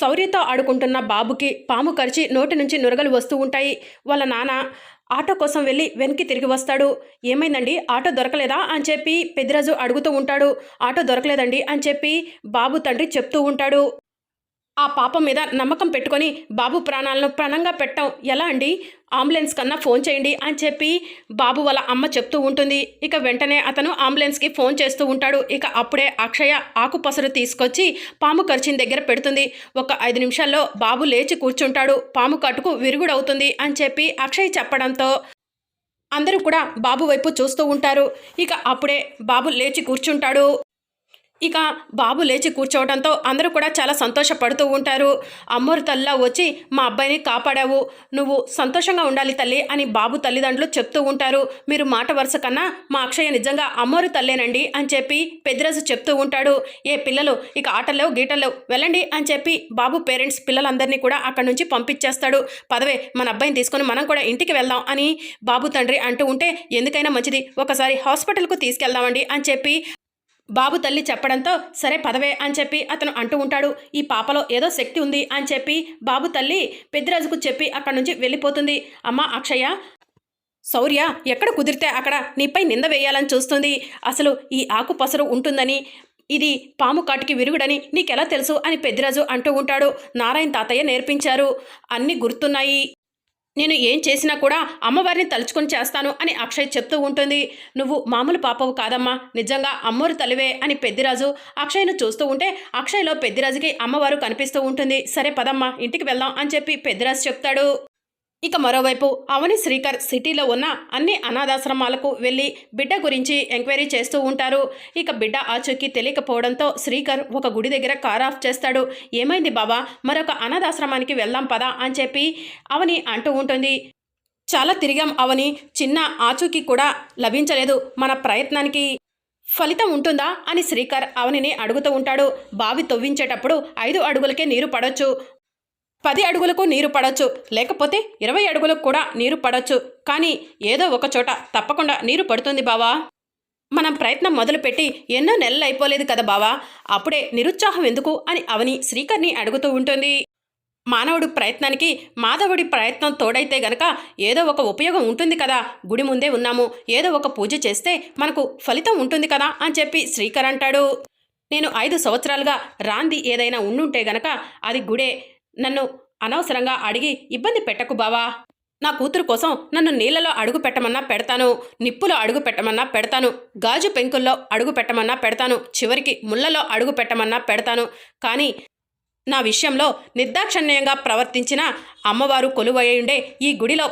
శౌర్యతో ఆడుకుంటున్న బాబుకి పాము కరిచి నోటి నుంచి నురగలు వస్తూ ఉంటాయి. వాళ్ళ నాన్న ఆటో కోసం వెళ్ళి వెనక్కి తిరిగి వస్తాడు. ఏమైందండి? ఆటో దొరకలేదా? అని చెప్పి పెద్దిరాజు అడుగుతూ ఉంటాడు. ఆటో దొరకలేదండి అని చెప్పి బాబు తండ్రి చెప్తూ ఉంటాడు. ఆ పాపం మీద నమ్మకం పెట్టుకొని బాబు ప్రాణాలను ప్రాణంగా పెట్టాం. ఎలా అండి? అంబులెన్స్ కన్నా ఫోన్ చేయండి అని చెప్పి బాబు వాళ్ళ అమ్మ చెప్తూ ఉంటుంది. ఇక వెంటనే అతను అంబులెన్స్కి ఫోన్ చేస్తూ ఉంటాడు. ఇక అప్పుడే అక్షయ ఆకుపసరు తీసుకొచ్చి పాము ఖర్చిన దగ్గర పెడుతుంది. ఒక ఐదు నిమిషాల్లో బాబు లేచి కూర్చుంటాడు. పాము కట్టుకు విరుగుడవుతుంది అని చెప్పి అక్షయ్ చెప్పడంతో అందరూ కూడా బాబు వైపు చూస్తూ ఉంటారు. ఇక అప్పుడే బాబు లేచి కూర్చుంటాడు. ఇక బాబు లేచి కూర్చోవడంతో అందరూ కూడా చాలా సంతోషపడుతూ ఉంటారు. అమ్మోరు తల్లిలా వచ్చి మా అబ్బాయిని కాపాడావు. నువ్వు సంతోషంగా ఉండాలి తల్లి అని బాబు తల్లిదండ్రులు చెప్తూ ఉంటారు. మీరు మాట వరుస కన్నా మా అక్షయ నిజంగా అమ్మోరు తల్లేనండి అని చెప్పి పెద్దిరాజు చెప్తూ ఉంటాడు. ఏ పిల్లలు ఇక ఆటల్లో గీటల్లో వెళ్ళండి అని చెప్పి బాబు పేరెంట్స్ పిల్లలందరినీ కూడా అక్కడి నుంచి పంపించేస్తాడు. పదవే మన అబ్బాయిని తీసుకొని మనం కూడా ఇంటికి వెళ్దాం అని బాబు తండ్రి అంటూ ఉంటే ఎందుకైనా మంచిది ఒకసారి హాస్పిటల్కు తీసుకెళ్దామండి అని చెప్పి బాబు తల్లి చెప్పడంతో సరే పదవే అని చెప్పి అతను అంటూ ఉంటాడు. ఈ పాపలో ఏదో శక్తి ఉంది అని చెప్పి బాబు తల్లి పెద్దిరాజుకు చెప్పి అక్కడి నుంచి వెళ్ళిపోతుంది. అమ్మ అక్షయ శౌర్య ఎక్కడ కుదిరితే అక్కడ నీపై నింద వేయాలని చూస్తుంది. అసలు ఈ ఆకు పసరు ఉంటుందని ఇది పాము కాటికి విరుగుడని నీకెలా తెలుసు అని పెద్దిరాజు అంటూ ఉంటాడు. నారాయణ తాతయ్య నేర్పించారు. అన్నీ గుర్తున్నాయి. నేను ఏం చేసినా కూడా అమ్మవారిని తలుచుకొని చేస్తాను అని అక్షయ్ చెప్తూ ఉంటుంది. నువ్వు మామూలు పాపవు కాదమ్మా. నిజంగా అమ్మోరు తలివే అని పెద్దిరాజు అక్షయ్ను చూస్తూ ఉంటే అక్షయ్లో పెద్దిరాజుకి అమ్మవారు కనిపిస్తూ ఉంటుంది. సరే పదమ్మా ఇంటికి వెళ్దాం అని చెప్పి పెద్దిరాజు చెప్తాడు. ఇక మరోవైపు అవని శ్రీకర్ సిటీలో ఉన్న అన్ని అనాథాశ్రమాలకు వెళ్ళి బిడ్డ గురించి ఎంక్వైరీ చేస్తూ ఉంటారు. ఇక బిడ్డ ఆచూకీ తెలియకపోవడంతో శ్రీకర్ ఒక గుడి దగ్గర కార్ ఆఫ్ చేస్తాడు. ఏమైంది బాబా మరొక అనాథాశ్రమానికి వెళ్దాం పదా అని చెప్పి అవని అంటూ ఉంటుంది. చాలా తిరిగాం అవని. చిన్న ఆచూకీ కూడా లభించలేదు మన ప్రయత్నానికి. ఫలితం ఉంటుందా? అని శ్రీకర్ అవనిని అడుగుతూ ఉంటాడు. బావి తవ్వించేటప్పుడు ఐదు అడుగులకే నీరు పడొచ్చు. పది అడుగులకు నీరు పడవచ్చు లేకపోతే ఇరవై అడుగులకు కూడా నీరు పడవచ్చు కానీ ఏదో ఒక చోట తప్పకుండా నీరు పడుతుంది బావా. మనం ప్రయత్నం మొదలుపెట్టి ఎన్నో నెలలు అయిపోలేదు కదా బావా. అప్పుడే నిరుత్సాహం ఎందుకు అని అవని శ్రీకర్ని అడుగుతూ ఉంటుంది. మానవుడి ప్రయత్నానికి మాధవుడి ప్రయత్నం తోడైతే గనక ఏదో ఒక ఉపయోగం ఉంటుంది కదా. గుడి ముందే ఉన్నాము. ఏదో ఒక పూజ చేస్తే మనకు ఫలితం ఉంటుంది కదా అని చెప్పి శ్రీకర్ అంటాడు. నేను ఐదు సంవత్సరాలుగా రాంది ఏదైనా ఉండుంటే గనక అది గుడే నన్ను అనవసరంగా అడిగి ఇబ్బంది పెట్టకు బావా. నా కూతురు కోసం నన్ను నీళ్ళలో అడుగు పెట్టమన్నా పెడతాను నిప్పులో అడుగు పెట్టమన్నా పెడతాను గాజు పెంకుల్లో అడుగు పెట్టమన్నా పెడతాను చివరికి ముళ్ళలో అడుగు పెట్టమన్నా పెడతాను. కానీ నా విషయంలో నిర్దాక్షణ్యంగా ప్రవర్తించిన అమ్మవారు కొలువయ్యుండే ఈ గుడిలో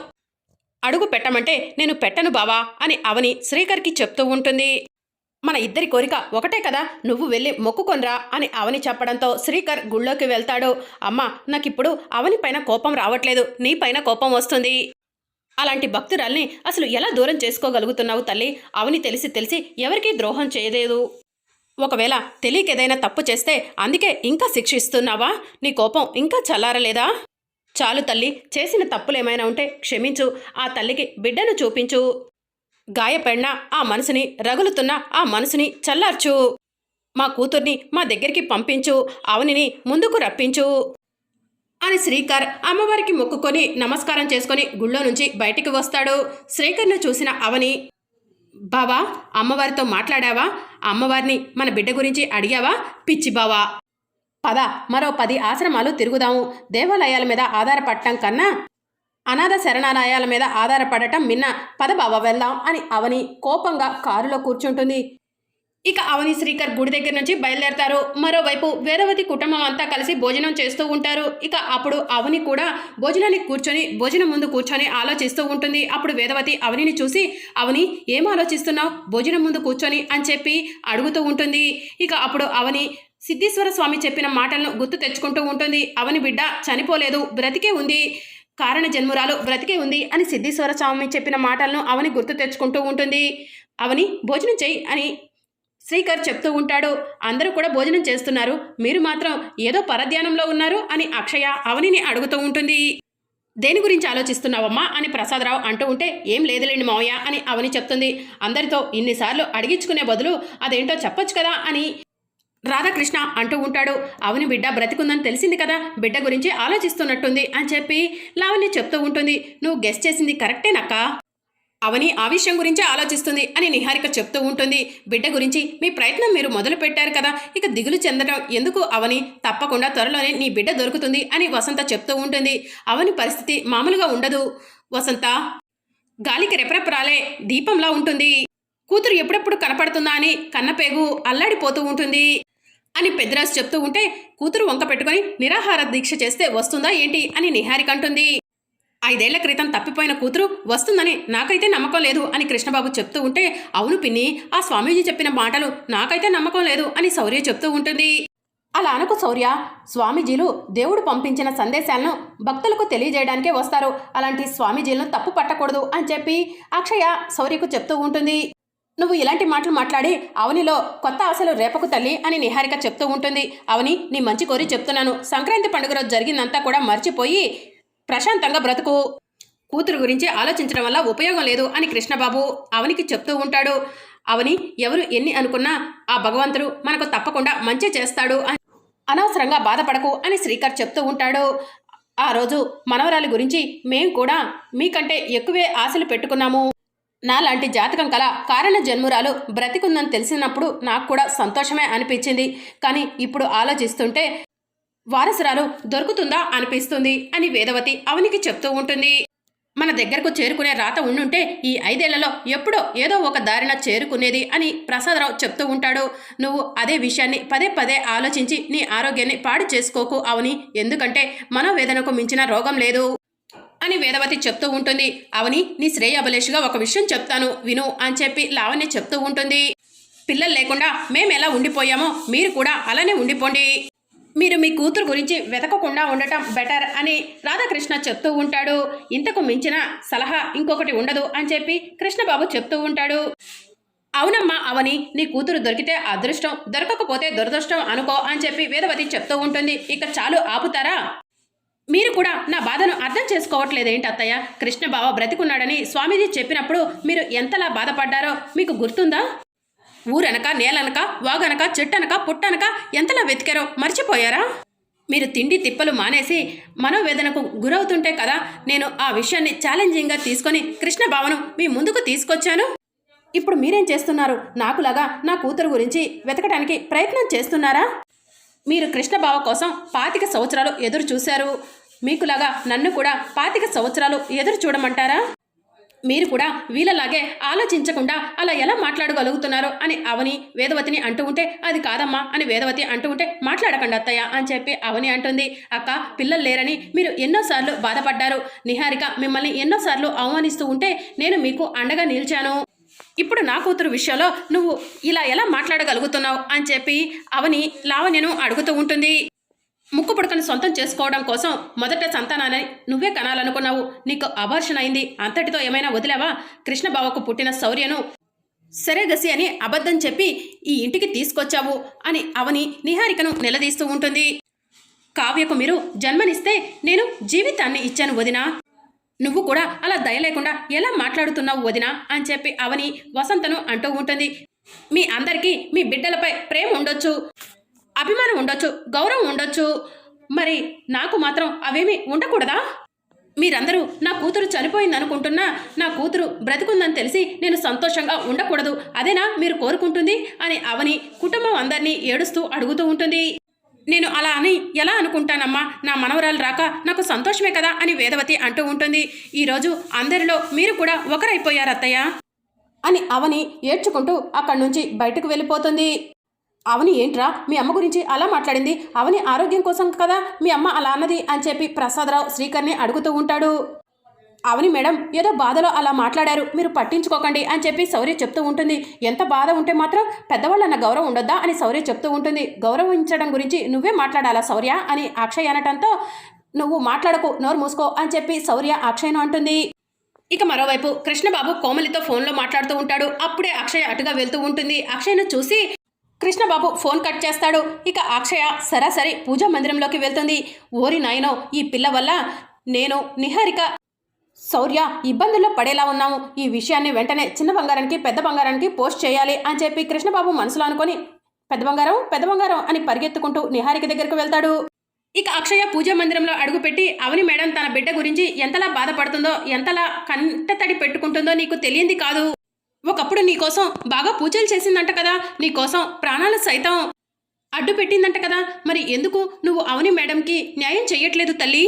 అడుగు పెట్టమంటే నేను పెట్టను బావా అని అవని శ్రీకర్కి చెప్తూ ఉంటుంది. మన ఇద్దరి కోరిక ఒకటే కదా? నువ్వు వెళ్ళి మొక్కుకొనరా అని అవని చెప్పడంతో శ్రీకర్ గుళ్ళోకి వెళ్తాడు. అమ్మ నాకిప్పుడు అవని పైన కోపం రావట్లేదు. నీ పైన కోపం వస్తుంది. అలాంటి భక్తురాల్ని అసలు ఎలా దూరం చేసుకోగలుగుతున్నావు తల్లి? అవని తెలిసి తెలిసి ఎవరికీ ద్రోహం చేయలేదు. ఒకవేళ తెలియకేదైనా తప్పు చేస్తే అందుకే ఇంకా శిక్షిస్తున్నావా? నీ కోపం ఇంకా చల్లారలేదా? చాలు తల్లి చేసిన తప్పులేమైనా ఉంటే క్షమించు. ఆ తల్లికి బిడ్డను చూపించు. గాయపడిన ఆ మనసుని రగులుతున్న ఆ మనసుని చల్లార్చు. మా కూతుర్ని మా దగ్గరికి పంపించు. అవనిని ముందుకు రప్పించు. అని శ్రీకర్ అమ్మవారికి మొక్కుకొని నమస్కారం చేసుకొని గుళ్ళో నుంచి బయటికి వస్తాడు. శ్రీకర్ను చూసిన అవని బావా అమ్మవారితో మాట్లాడావా? అమ్మవారిని మన బిడ్డ గురించి అడిగావా? పిచ్చి బావా. పద మరో పది ఆశ్రమాలు తిరుగుదాము. దేవాలయాల మీద ఆధారపడటం కన్నా అనాథ శరణాలయాల మీద ఆధారపడటం మిన్న పద బావ వెళ్దాం అని అవని కోపంగా కారులో కూర్చుంటుంది. ఇక అవని శ్రీకర్ గుడి దగ్గర నుంచి బయలుదేరతారు. మరోవైపు వేదవతి కుటుంబం అంతా కలిసి భోజనం చేస్తూ ఉంటారు. ఇక అప్పుడు అవని కూడా భోజనానికి కూర్చొని భోజనం ముందు కూర్చొని ఆలోచిస్తూ ఉంటుంది. అప్పుడు వేదవతి అవనిని చూసి అవని ఏం ఆలోచిస్తున్నావు? భోజనం ముందు కూర్చొని అని చెప్పి అడుగుతూ ఉంటుంది. ఇక అప్పుడు అవని సిద్ధేశ్వర స్వామి చెప్పిన మాటలను గుర్తు తెచ్చుకుంటూ ఉంటుంది. అవని బిడ్డ చనిపోలేదు. బ్రతికే ఉంది. కారణ జన్మురాలు బ్రతికే ఉంది అని సిద్ధేశ్వర స్వామి చెప్పిన మాటలను అవని గుర్తు తెచ్చుకుంటూ ఉంటుంది. అవని భోజనం చెయ్యి అని శ్రీకర్ చెప్తూ ఉంటాడు. అందరూ కూడా భోజనం చేస్తున్నారు. మీరు మాత్రం ఏదో పరధ్యానంలో ఉన్నారు అని అక్షయ అవనిని అడుగుతూ ఉంటుంది. దేని గురించి ఆలోచిస్తున్నావమ్మా? అని ప్రసాదరావు అంటూ ఉంటే ఏం లేదులేండి మావయ్య అని అవని చెప్తుంది. అందరితో ఇన్నిసార్లు అడిగించుకునే బదులు అదేంటో చెప్పొచ్చు కదా అని రాధాకృష్ణ అంటూ ఉంటాడు అవును బిడ్డ బ్రతికుందని తెలిసింది కదా బిడ్డ గురించి ఆలోచిస్తున్నట్టుంది అని చెప్పి లావణ్య చెప్తూ ఉంటుంది. నువ్వు గెస్ట్ చేసింది కరెక్టేనక్క అవని ఆ విషయం గురించే ఆలోచిస్తుంది అని నిహారిక చెప్తూ ఉంటుంది. బిడ్డ గురించి మీ ప్రయత్నం మీరు మొదలు పెట్టారు కదా ఇక దిగులు చెందడం ఎందుకు అవని? తప్పకుండా త్వరలోనే నీ బిడ్డ దొరుకుతుంది అని వసంత చెప్తూ ఉంటుంది. అవని పరిస్థితి మామూలుగా ఉండదు వసంత. గాలికి రెపరెపరాలే దీపంలా ఉంటుంది. కూతురు ఎప్పుడెప్పుడు కనపడుతుందా అని కన్నపేగు అల్లాడిపోతూ ఉంటుంది. అని పెద్దరాజు చెప్తూ ఉంటే కూతురు వంక పెట్టుకొని నిరాహార దీక్ష చేస్తే వస్తుందా ఏంటి అని నిహారిక అంటుంది. ఐదేళ్ళ క్రితం తప్పిపోయిన కూతురు వస్తుందని నాకైతే నమ్మకం లేదు అని కృష్ణబాబు చెప్తూ ఉంటే అవును పిన్ని ఆ స్వామీజీ చెప్పిన మాటలు నాకైతే నమ్మకం లేదు అని శౌర్య చెప్తూ ఉంటుంది. అలా అనుకు శౌర్య స్వామీజీలు దేవుడు పంపించిన సందేశాలను భక్తులకు తెలియజేయడానికే వస్తారు. అలాంటి స్వామీజీలను తప్పు పట్టకూడదు అని చెప్పి అక్షయ శౌర్యకు చెప్తూ ఉంటుంది. నువ్వు ఇలాంటి మాటలు మాట్లాడి అవనిలో కొత్త ఆశలు రేపకు తల్లి అని నిహారిక చెప్తూ ఉంటుంది. అవని నీ మంచి కోరి చెప్తున్నాను. సంక్రాంతి పండుగ రోజు జరిగిందంతా కూడా మర్చిపోయి ప్రశాంతంగా బ్రతుకు. కూతురు గురించి ఆలోచించడం వల్ల ఉపయోగం లేదు అని కృష్ణబాబు అవనికి చెప్తూ ఉంటాడు. అవని ఎవరు ఎన్ని అనుకున్నా ఆ భగవంతుడు మనకు తప్పకుండా మంచి చేస్తాడు అని అనవసరంగా బాధపడకు అని శ్రీకర్ చెప్తూ ఉంటాడు. ఆ రోజు మనవరాలి గురించి మేము కూడా మీకంటే ఎక్కువే ఆశలు పెట్టుకున్నాము. నాలాంటి జాతకం కల కారణ జన్మురాలు బ్రతికుందని తెలిసినప్పుడు నాకు కూడా సంతోషమే అనిపించింది. కానీ ఇప్పుడు ఆలోచిస్తుంటే వారసురాలు దొరుకుతుందా అనిపిస్తుంది అని వేదవతి అవనికి చెప్తూ ఉంటుంది. మన దగ్గరకు చేరుకునే రాత ఉండుంటే ఈ ఐదేళ్ళలో ఎప్పుడో ఏదో ఒక దారిన చేరుకునేది అని ప్రసాదరావు చెప్తూ ఉంటాడు. నువ్వు అదే విషయాన్ని పదే పదే ఆలోచించి నీ ఆరోగ్యాన్ని పాడు చేసుకోకు అవని. ఎందుకంటే మనోవేదనకు మించిన రోగం లేదు. అని వేదవతి చెప్తూ ఉంటుంది. అవని నీ శ్రేయాభిలేషిగా ఒక విషయం చెప్తాను. విను అని చెప్పి లావణ్య చెప్తూ ఉంటుంది. పిల్లలు లేకుండా మేము ఎలా ఉండిపోయామో మీరు కూడా అలానే ఉండిపోండి. మీరు మీ కూతురు గురించి వెతకకుండా ఉండటం బెటర్ అని రాధాకృష్ణ చెప్తూ ఉంటాడు. ఇంతకు మించిన సలహా ఇంకొకటి ఉండదు అని చెప్పి కృష్ణబాబు చెప్తూ ఉంటాడు. అవునమ్మా అవని నీ కూతురు దొరికితే అదృష్టం దొరకకపోతే దురదృష్టం అనుకో అని చెప్పి వేదవతి చెప్తూ ఉంటుంది. ఇక చాలు ఆపుతారా? మీరు కూడా నా బాధను అర్థం చేసుకోవట్లేదేంటి అత్తయ్య? కృష్ణబావ బ్రతికున్నాడని స్వామీజీ చెప్పినప్పుడు మీరు ఎంతలా బాధపడ్డారో మీకు గుర్తుందా? ఊరనక నేలనక వాగనక చెట్టనక పుట్టనక ఎంతలా వెతికారో మర్చిపోయారా? మీరు తిండి తిప్పలు మానేసి మనోవేదనకు గురవుతుంటే కదా నేను ఆ విషయాన్ని ఛాలెంజింగ్గా తీసుకొని కృష్ణబావను మీ ముందుకు తీసుకొచ్చాను. ఇప్పుడు మీరేం చేస్తున్నారు? నాకులాగా నా కూతురు గురించి వెతకడానికి ప్రయత్నం చేస్తున్నారా? మీరు కృష్ణబావ కోసం పాతిక సంవత్సరాలు ఎదురు చూశారు. మీకులాగా నన్ను కూడా పాతిక సంవత్సరాలు ఎదురు చూడమంటారా? మీరు కూడా వీళ్ళలాగే ఆలోచించకుండా అలా ఎలా మాట్లాడగలుగుతున్నారో అని అవని వేదవతిని అంటూ ఉంటే అది కాదమ్మా అని వేదవతి అంటూ ఉంటే మాట్లాడకండి అత్తయ్య అని చెప్పి అవని అంటుంది. అక్క పిల్లలు లేరని మీరు ఎన్నోసార్లు బాధపడ్డారు. నిహారిక మిమ్మల్ని ఎన్నోసార్లు అవమానిస్తూ ఉంటే నేను మీకు అండగా నిలిచాను. ఇప్పుడు నా కూతురు విషయంలో నువ్వు ఇలా ఎలా మాట్లాడగలుగుతున్నావు అని చెప్పి అవని లావణ్యను అడుగుతూ ఉంటుంది. ముక్కు పుడకను సొంతం చేసుకోవడం కోసం మొదట సంతానాన్ని నువ్వే కనాలనుకున్నావు. నీకు అబార్షన్ అయింది. అంతటితో ఏమైనా వదిలేవా? కృష్ణబావకు పుట్టిన శౌర్యను సరే గసి అని అబద్ధం చెప్పి ఈ ఇంటికి తీసుకొచ్చావు అని అవని నిహారికను నిలదీస్తూ ఉంటుంది. కావ్యకు మీరు జన్మనిస్తే నేను జీవితాన్ని ఇచ్చాను వదినా. నువ్వు కూడా అలా దయ లేకుండా ఎలా మాట్లాడుతున్నావు వదినా? అని చెప్పి అవని వసంతను అంటూ ఉంటుంది. మీ అందరికీ మీ బిడ్డలపై ప్రేమ ఉండొచ్చు అభిమానం ఉండొచ్చు గౌరవం ఉండొచ్చు. మరి నాకు మాత్రం అవేమీ ఉండకూడదా? మీరందరూ నా కూతురు చనిపోయింది అనుకుంటున్నా నా కూతురు బ్రతుకుందని తెలిసి నేను సంతోషంగా ఉండకూడదు. అదేనా మీరు కోరుకుంటుంది? అని అవని కుటుంబం అందరినీ ఏడుస్తూ అడుగుతూ ఉంటుంది. నేను అలా అని ఎలా అనుకుంటానమ్మా? నా మనవరాలు రాక నాకు సంతోషమే కదా అని వేదవతి అంటూ ఉంటుంది. ఈరోజు అందరిలో మీరు కూడా ఒకరైపోయారు అత్తయ్య. అని అవని ఏడ్చుకుంటూ అక్కడి నుంచి బయటకు వెళ్ళిపోతుంది. అవని ఏంట్రా? మీ అమ్మ గురించి అలా మాట్లాడింది. అవని ఆరోగ్యం కోసం కదా మీ అమ్మ అలా అన్నది అని చెప్పి ప్రసాదరావు శ్రీకర్ని అడుగుతూ ఉంటాడు. అవని మేడం ఏదో బాధలో అలా మాట్లాడారు. మీరు పట్టించుకోకండి అని చెప్పి శౌర్య చెప్తూ ఉంటుంది. ఎంత బాధ ఉంటే మాత్రం పెద్దవాళ్ళన్న గౌరవం ఉండొద్దా అని శౌర్య చెప్తూ ఉంటుంది. గౌరవించడం గురించి నువ్వే మాట్లాడాలా శౌర్య అని అక్షయ్ అనటంతో నువ్వు మాట్లాడకు నోరు మూసుకో అని చెప్పి శౌర్య అక్షయ్ను అంటుంది. ఇక మరోవైపు కృష్ణబాబు కోమలితో ఫోన్లో మాట్లాడుతూ ఉంటాడు. అప్పుడే అక్షయ్ అటుగా వెళ్తూ ఉంటుంది. అక్షయ్ను చూసి కృష్ణబాబు ఫోన్ కట్ చేస్తాడు. ఇక అక్షయ సరాసరి పూజా మందిరంలోకి వెళ్తుంది. ఓరి నాయనో ఈ పిల్ల వల్ల నేను నిహారిక శౌర్య ఇబ్బందుల్లో పడేలా ఉన్నాము ఈ విషయాన్ని వెంటనే చిన్న బంగారానికి పెద్ద బంగారానికి పోస్ట్ చేయాలి అని చెప్పి కృష్ణబాబు మనసులో అనుకొని పెద్ద బంగారం పెద్ద బంగారం అని పరిగెత్తుకుంటూ నిహారిక దగ్గరకు వెళ్తాడు. ఇక అక్షయ పూజా మందిరంలో అడుగుపెట్టి అవని మేడం తన బిడ్డ గురించి ఎంతలా బాధపడుతుందో ఎంతలా కంటతడి పెట్టుకుంటుందో నీకు తెలియంది కాదు. ఒకప్పుడు నీకోసం బాగా పూజలు చేసిందంట కదా నీకోసం ప్రాణాలు సైతం అడ్డు పెట్టిందంట కదా మరి ఎందుకు నువ్వు అవని మేడంకి న్యాయం చెయ్యట్లేదు తల్లి?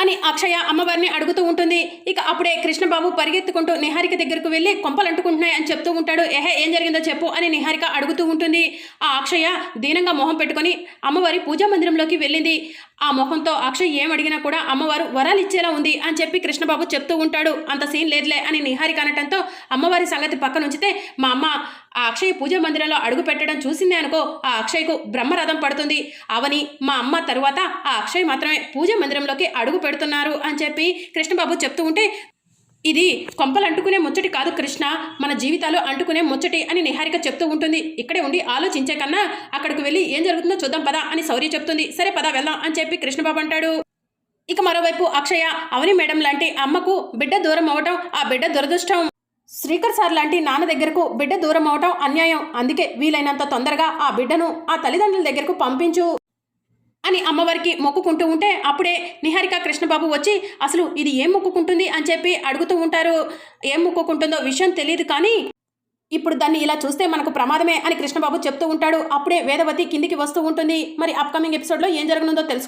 అని అక్షయ అమ్మవారిని అడుగుతూ ఉంటుంది. ఇక అప్పుడే కృష్ణబాబు పరిగెత్తుకుంటూ నిహారిక దగ్గరకు వెళ్ళి కొంపలు అంటుకుంటున్నాయి అని చెప్తూ ఉంటాడు. ఏహే ఏం జరిగిందో చెప్పు అని నిహారిక అడుగుతూ ఉంటుంది. ఆ అక్షయ దీనంగా మొహం పెట్టుకొని అమ్మవారి పూజా మందిరంలోకి వెళ్ళింది. ఆ మొహంతో అక్షయ్ ఏం అడిగినా కూడా అమ్మవారు వరాలు ఇచ్చేలా ఉంది అని చెప్పి కృష్ణబాబు చెప్తూ ఉంటాడు. అంత సీన్ లేదులే అని నిహారిక అనటంతో అమ్మవారి సంగతి పక్కన ఉంచితే మా అమ్మ ఆ అక్షయ్ పూజ మందిరంలో అడుగు పెట్టడం చూసిందే అనుకో ఆ అక్షయ్కు బ్రహ్మరథం పడుతుంది. అవని మా అమ్మ తరువాత ఆ అక్షయ్ మాత్రమే పూజ మందిరంలోకి అడుగు పెడుతున్నారు అని చెప్పి కృష్ణబాబు చెప్తూ ఉంటే ఇది కొంపలు అంటుకునే ముచ్చటి కాదు కృష్ణ మన జీవితాలు అంటుకునే ముచ్చటి అని నిహారిక చెప్తూ ఉంటుంది. ఇక్కడే ఉండి ఆలోచించే కన్నా అక్కడికి వెళ్ళి ఏం జరుగుతుందో చూద్దాం పదా అని శౌర్య చెప్తుంది. సరే పదా వెళ్దాం అని చెప్పి కృష్ణబాబు అంటాడు. ఇక మరోవైపు అక్షయ అవని మేడం లాంటి అమ్మకు బిడ్డ దూరం అవ్వటం ఆ బిడ్డ దురదృష్టం. శ్రీకర్ సార్ లాంటి నాన్న దగ్గరకు బిడ్డ దూరం అవటం అన్యాయం. అందుకే వీలైనంత తొందరగా ఆ బిడ్డను ఆ తల్లిదండ్రుల దగ్గరకు పంపించు అని అమ్మవారికి మొక్కుకుంటూ ఉంటే అప్పుడే నిహారిక కృష్ణబాబు వచ్చి అసలు ఇది ఏం మొక్కుకుంటుంది? అని చెప్పి అడుగుతూ ఉంటారు. ఏం మొక్కుకుంటుందో విషయం తెలియదు కానీ ఇప్పుడు దాన్ని ఇలా చూస్తే మనకు ప్రమాదమే అని కృష్ణబాబు చెప్తూ ఉంటాడు. అప్పుడే వేదవతి కిందికి వస్తూ ఉంటుంది. మరి అప్కమింగ్ ఎపిసోడ్లో ఏం జరగనుందో తెలుసు